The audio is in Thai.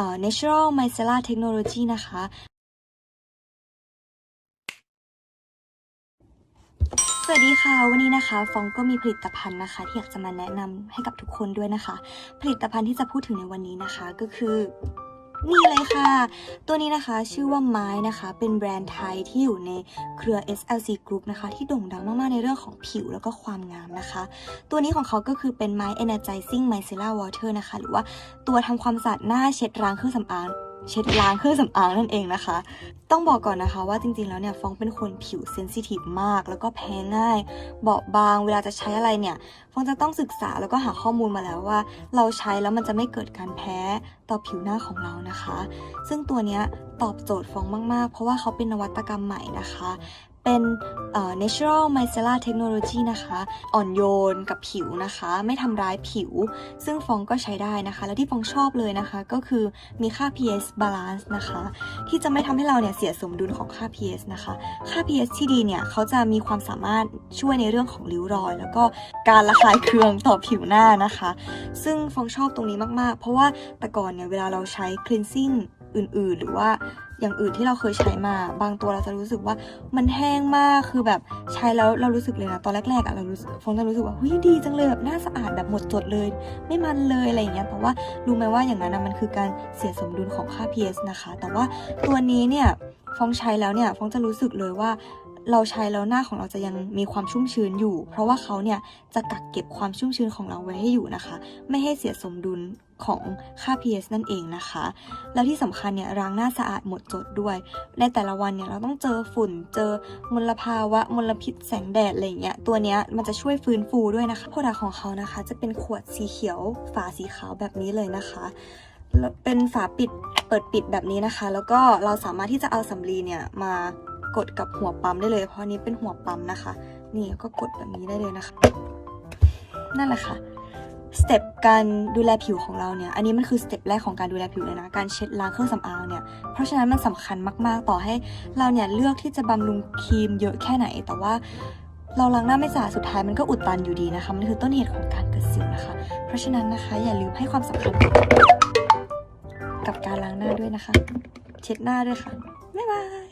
อ่อ natural micellar technology นะคะ สวัสดีค่ะ วันนี้นะคะ ฟองก็มีผลิตภัณฑ์นะคะ ที่อยากจะมาแนะนำให้กับทุกคนด้วยนะคะ ผลิตภัณฑ์ที่จะพูดถึงในวันนี้นะคะก็คือ นี่เลยค่ะ ตัวนี้นะคะชื่อว่าไม้นะคะ เป็นแบรนด์ไทยที่อยู่ในเครือ SLC Group นะคะ ที่โด่งดังมาก ๆ ในเรื่องของผิวแล้วก็ความงามนะคะ ตัวนี้ของเขาก็คือเป็นไม้ Energizing Micellar Water นะคะ หรือว่าตัวทำความสะอาดหน้าเช็ดล้างเครื่องสำอางเช็ดล้างเครื่องสำอางนั่นเองนะคะ ต้องบอกก่อนนะคะว่าจริงๆ แล้วเนี่ยฟองเป็นคนผิวเซนซิทีฟมาก แล้วก็แพ้ง่าย เบาบางเวลาจะใช้อะไรเนี่ยฟองจะต้องศึกษาแล้วก็หาข้อมูลมาแล้วว่า เราใช้แล้วมันจะไม่เกิดการแพ้ต่อผิวหน้าของเรานะคะ ซึ่งตัวเนี้ยตอบโจทย์ฟองมากๆ เพราะว่าเขาเป็นนวัตกรรมใหม่นะคะ เป็น natural micellar technology นะคะ อ่อนโยนกับผิวนะคะ ไม่ทำร้ายผิว ซึ่งฟองก็ใช้ได้นะคะ และที่ฟองชอบเลยนะคะ ก็คือมีค่า pH balance นะคะ ที่จะไม่ทำให้เราเนี่ยเสียสมดุลของค่า ps นะคะ ค่า ps ที่ดีเนี่ยเขาจะมีความสามารถช่วยในเรื่องของริ้วรอย แล้วก็การระคายเคืองต่อผิวหน้านะคะ ซึ่งฟองชอบตรงนี้มากๆ เพราะว่าแต่ก่อนเนี่ยเวลาเราใช้ cleansing อื่น ๆ หรือว่าอย่างอื่นที่เราเคยใช้มา บางตัวเราจะรู้สึกว่ามันแห้งมากคือแบบใช้แล้วเรารู้สึกเลยนะตอนแรกๆอะเรารู้สึกฟงจะรู้สึกว่าเฮ้ยดีจังเลยแบบหน้าสะอาดแบบหมดจดเลย ไม่มันเลยอะไรอย่างเงี้ยแต่ว่ารู้ไหมว่าอย่างนั้นนะมันคือการเสียสมดุลของค่า pH นะคะ แต่ว่าตัวนี้เนี่ยฟองใช้แล้วเนี่ยฟองจะรู้สึกเลยว่า เราใช้แล้วหน้าของเราจะยังมีความชุ่มชื้นอยู่ เพราะว่าเขาเนี่ยจะกักเก็บความชุ่มชื้นของเราไว้ให้อยู่นะคะ ไม่ให้เสียสมดุลของค่า pH นั่นเองนะคะ แล้วที่สำคัญเนี่ยล้างหน้าสะอาดหมดจดด้วย ในแต่ละวันเนี่ยเราต้องเจอฝุ่น เจอมลภาวะมลพิษแสงแดดอะไรเงี้ย ตัวเนี้ยมันจะช่วยฟื้นฟูด้วยนะคะโปรดักของเขานะคะ จะเป็นขวดสีเขียว ฝาสีขาวแบบนี้เลยนะคะ เป็นฝาปิดเปิดปิดแบบนี้นะคะ แล้วก็เราสามารถที่จะเอาสำลีเนี่ยมา กดกับหัวปั๊มได้เลย เพราะอันนี้เป็นหัวปั๊มนะคะ นี่ก็กดแบบนี้ได้เลยนะคะ นั่นแหละค่ะสเต็ปการดูแลผิวของเราเนี่ย อันนี้มันคือสเต็ปแรกของการดูแลผิวเลยนะ การเช็ดล้างเครื่องสำอางเนี่ย เพราะฉะนั้นมันสำคัญมาก ๆ ต่อให้เราเนี่ยเลือกที่จะบำรุงครีมเยอะแค่ไหน แต่ว่าเราล้างหน้าไม่สะอาดสุดท้ายมันก็อุดตันอยู่ดีนะคะ มันคือต้นเหตุของการเกิดสิวนะคะ เพราะฉะนั้นนะคะ อย่าลืมให้ความสำคัญกับการล้างหน้าด้วยนะคะ เช็ดหน้าด้วยค่ะ บ๊ายบาย